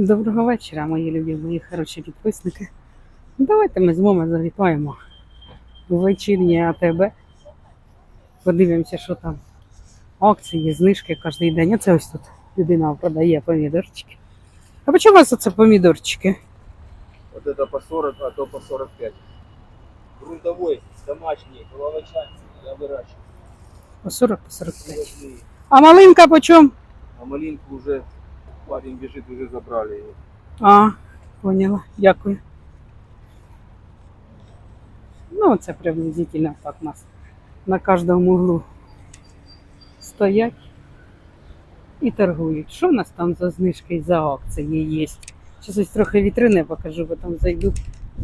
Доброго вечора, мої любі, мої хороші підписники. Давайте ми з вами завітаємо у вечірнє АТБ. Подивимося, що там. Акції, знижки кожен день. Оце ось тут людина продає помідорчики. А по чому у вас оце помідорчики? Вот это по 40, а то по 45. Грунтовой, домашний, головочанский, я выращиваю. По 40, по 45. А малинка по чому? А малинку уже парень бежит, уже забрали ее. А, поняла. Дякую. Ну, це приблизительно так у нас на кожному углу стоять і торгують. Що в нас там за знижки і за акції є? Зараз ось трохи вітрини покажу, потім зайду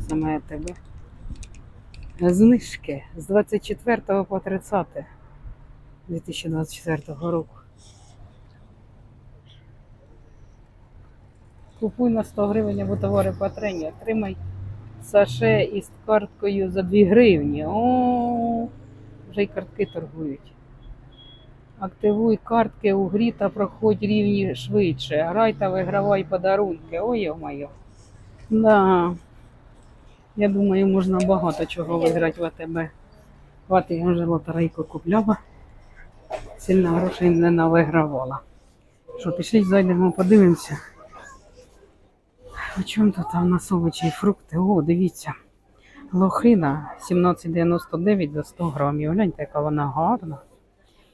саме тебе. Знижки з 24 по 30 2024 року. Купуй на 100 гривень або товари по трені, отримай саше із карткою за 2 гривні. О, вже й картки торгують. Активуй картки у грі та проходь рівні швидше. Грай та вигравай подарунки. Ой, моє. Да. Я думаю, можна багато чого виграти в АТБ. От я вже лотерейку купляла. Сильно грошей не навигравала. Що, пішли, зайдемо, подивимося. А чому тут у нас овочі і фрукти? О, дивіться. Лохина 17,99 за 100 грамів. Гляньте, яка вона гарна.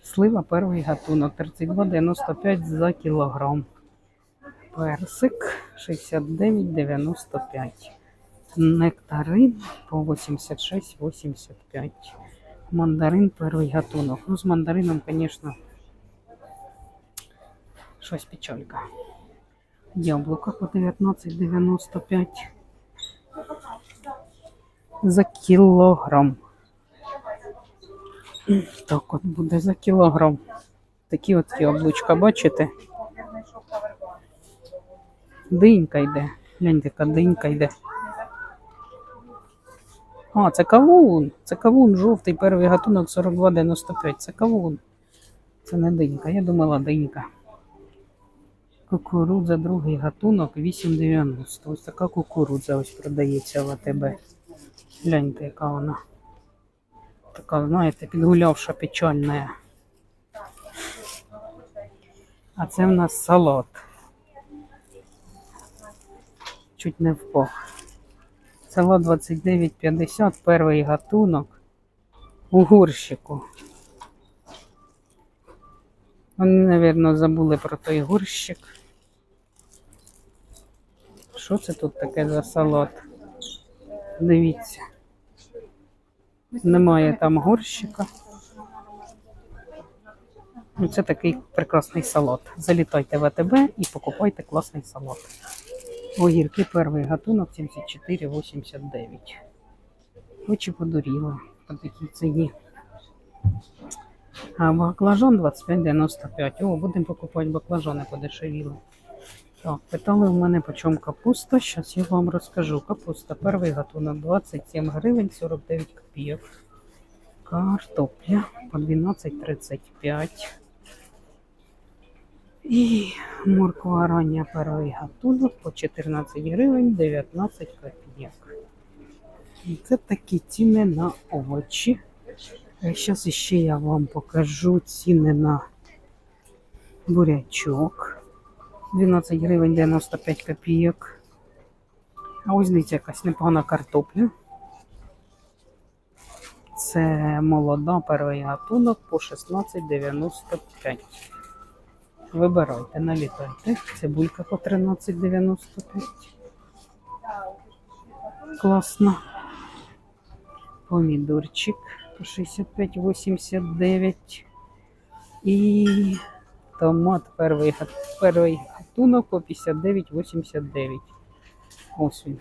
Слива перший гатунок 32,95 за кілограм. Персик 69,95. Нектарин по 86,85. Мандарин перший гатунок. Ну, з мандарином, звісно, щось печалька. Яблука по 19,95 за кілограм. Так от буде за кілограм. Такі от яблучка, бачите? Динька йде. Гляньте, яка динька йде. А, це кавун. Це кавун жовтий, перший гатунок 42,95. Це кавун. Це не динька. Я думала динька. Кукурудза, другий гатунок 8,90. Ось така кукурудза ось продається в АТБ. Гляньте, яка вона. Така, знаєте, підгулявша печальна. А це в нас салат. Чуть не впав. Салат 29,50, перший гатунок у горщику. Вони, мабуть, забули про той горщик. Що це тут таке за салат? Дивіться. Немає там горщика. Ну, Це такий прекрасний салат. Залітайте в АТБ і покупайте класний салат. Огірки перший гатунок 74,89. Очі подуріли по такій ціні. А баклажан 25,95. О, будемо покупати баклажани подешевіли. Так, питали в мене по чому капуста. Зараз я вам розкажу. Капуста перший гатунок 27 гривень 49 копійок. Картопля по 12,35. І морква рання перший гатунок по 14 гривень 19 копійок. І Це такі ціни на овочі. Зараз ще я вам покажу ціни на бурячок. 12 гривень 95 копійок. А ось дивіться, якась непогана картопля. Це молода перший гатунок по 16,95. Вибирайте, налітайте. Цибулька по 13,95. Класно. Помідорчик по 65,89. І томат перший, перший гатунок по 59,89. Ось він.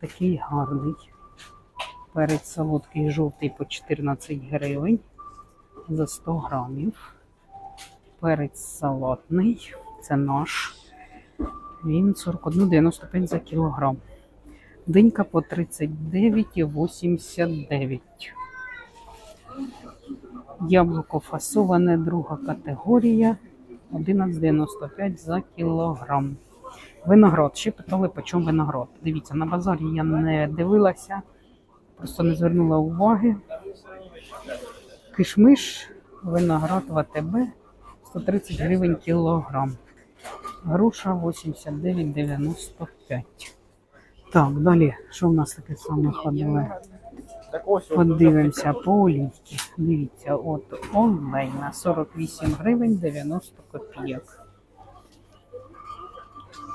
Такий гарний. Перець солодкий жовтий по 14 гривень за 100 грамів. Перець салатний, це наш. Він 41,95 за кілограм. Динька по 39,89. Яблуко фасоване, друга категорія 11,95 за кілограм. Виноград. Ще питали, по чому виноград. Дивіться, на базарі я не дивилася, просто не звернула уваги. Кишмиш, виноград в АТБ 130 гривень кілограм. Груша 89,95. Так, далі, що в нас таке саме ходове? Подивимося по олівки. Дивіться, от олейна 48 гривень 90 копійок.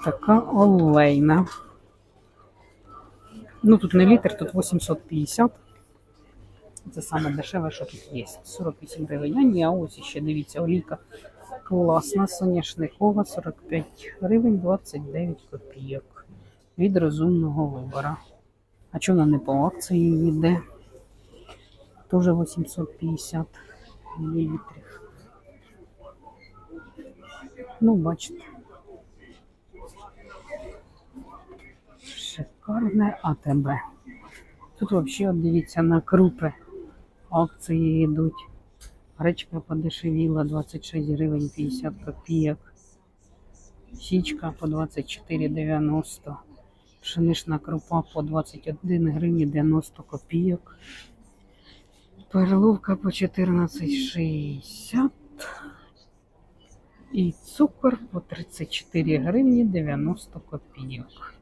Така олейна. Ну тут не літр, тут 850. Це саме дешеве, що тут є. 48 гривень. А ні, а ось ще дивіться, олійка класна, соняшникова, 45 гривень 29 копійок. Від розумного вибора. А чого вона не по акції йде? Тоже 850 мл. Ну, бачите. Шикарне АТБ. Тут взагалі, от дивіться, на крупи акції йдуть. Гречка подешевіла 26 гривень 50 копійок. Січка по 24,90. Пшенична крупа по 21 гривні 90 копійок. Перловка по 14,60. І цукор по 34 гривні 90 копійок.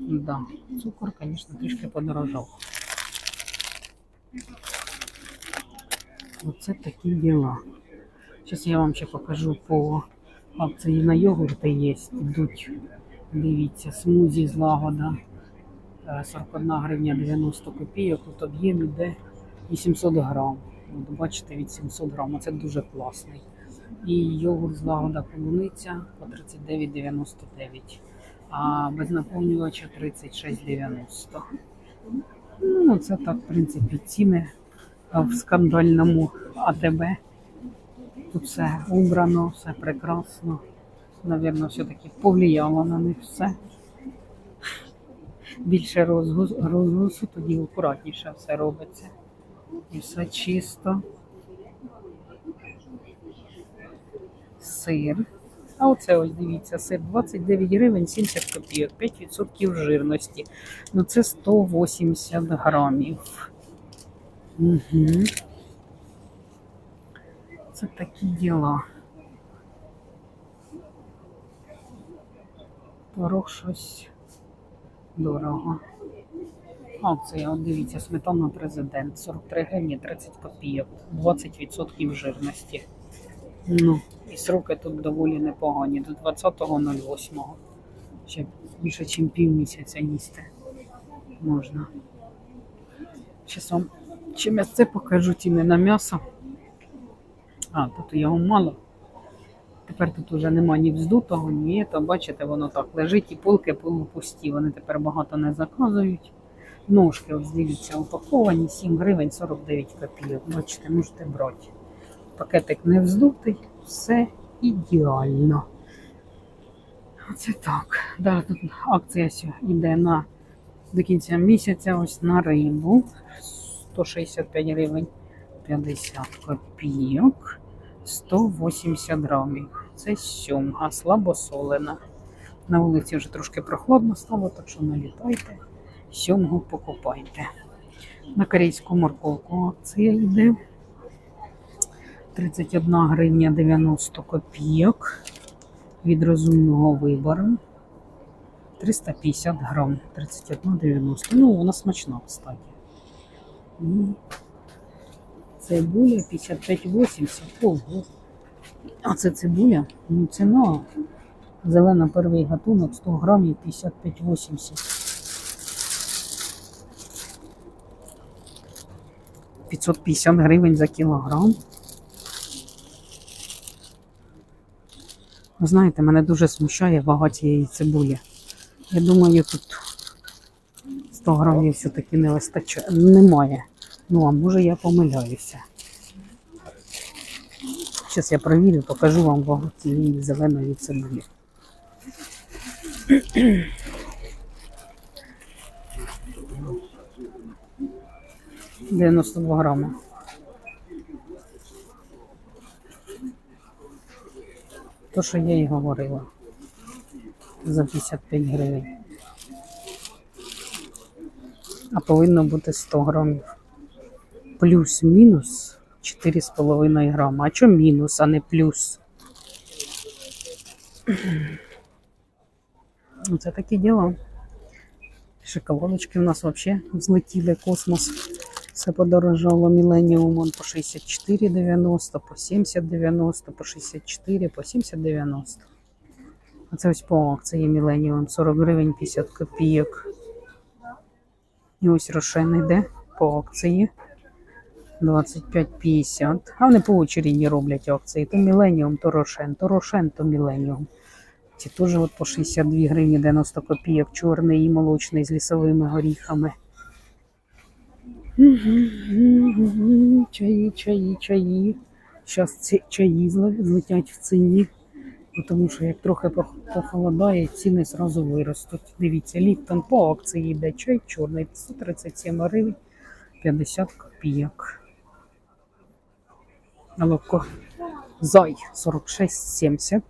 Да, цукор, звісно, трішки подорожав. Оце такі діла. Зараз я вам ще покажу по акції на йогурти є. Ідуть, дивіться, смузі з лагода. Е, 41 гривня 90 копійок. Тут об'єм іде 800 грам. От бачите, від 700 грам. Оце дуже класний. І йогурт з лагода полуниця по 39,99. А без наповнювача 36,90. Ну, це так, в принципі, ціни в скандальному АТБ. Тут все убрано, все прекрасно. Навірно, все-таки повлияло на них все. Більше розгрузу, тоді акуратніше все робиться. І все чисто. Сир. А оце ось дивіться, сир 29 гривень 70 копійок, 5% жирності. Ну це 180 грамів. Угу. Це такі діла. Творог щось дорого. Акція, от дивіться, сметана президент. 43 гривні 30 копійок, 20% жирності. Ну, і сроки тут доволі непогані. До 20.08. Ще більше, ніж пів місяця їсти можна. Зараз вам чи м'ясце покажу ціни на м'ясо. А, тут його мало. Тепер тут вже нема ні вздутого, ні то, бачите, воно так лежить і полки полупусті. Вони тепер багато не заказують. Ножки, ось дивіться, упаковані 7 гривень 49 копійок. Бачите, можете брати. Пакетик не вздутий, все ідеально. Оце так. Да, тут акція йде на до кінця місяця ось на рибу. 165 гривень 50 копійок. 180 грамів. Це сьомга, слабосолена. На вулиці вже трошки прохладно стало, так що налітайте, сьомгу покупайте. На корейську морковку акція йде. 31 гривня 90 копійок від розумного вибору. 350 грам, 31,90. Ну, вона смачна, кстати. І цибуля 55,80. Ого. А це цибуля? Ну, ціна. Зелена перший гатунок 100 грамів 55,80. 550 гривень за кілограм. Ви знаєте, мене дуже смущає вага цієї цибулі. Я думаю, тут 100 грамів все-таки не вистачає. Немає. Ну, а може я помиляюся. Зараз я провірю, покажу вам вагу цієї зеленої цибулі. Дев'яносто два грами. То, що я і говорила. за 55 гривень. А повинно бути 100 грамів. Плюс-мінус 4,5 грама. А чому мінус, а не плюс? Ну, Це такі діла. Шоколадочки у нас взагалі взлетіли космос. Все подорожало Міленіум по 64,90, по 70,90, по 64, по 70,90. А це ось по акції Міленіум 40 гривень 50 копійок. І ось Рошен йде по акції 25,50. А вони по очереді роблять акції. То Міленіум, то Рошен, то Рошен, то Міленіум. Ці теж от по 62 гривні 90 копійок, чорний і молочний з лісовими горіхами. Чаї, чаї, чаї. Зараз ці чаї злетять в ціні, тому що як трохи похолодає, ціни зразу виростуть. Дивіться, Ліптон по акції йде чай чорний 137 гривень 50 копійок. Молоко Зай 46,70.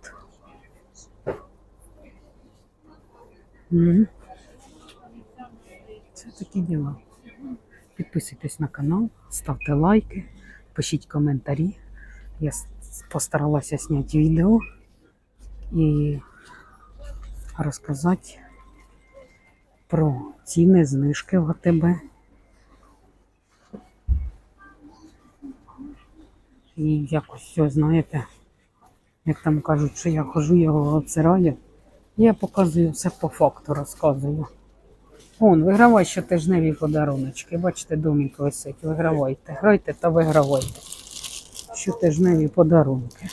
Мгм. Це такі діла. Підписуйтесь на канал, ставте лайки, пишіть коментарі. Я постаралася зняти відео і розказати про ціни, знижки в АТБ. І якось все, знаєте, як там кажуть, що я хожу, його обсираю. Я показую все по факту, розказую. Вон, вигравай щотижневі подаруночки. Бачите, домик висить. Вигравайте. Грайте та вигравайте. Щотижневі подарунки.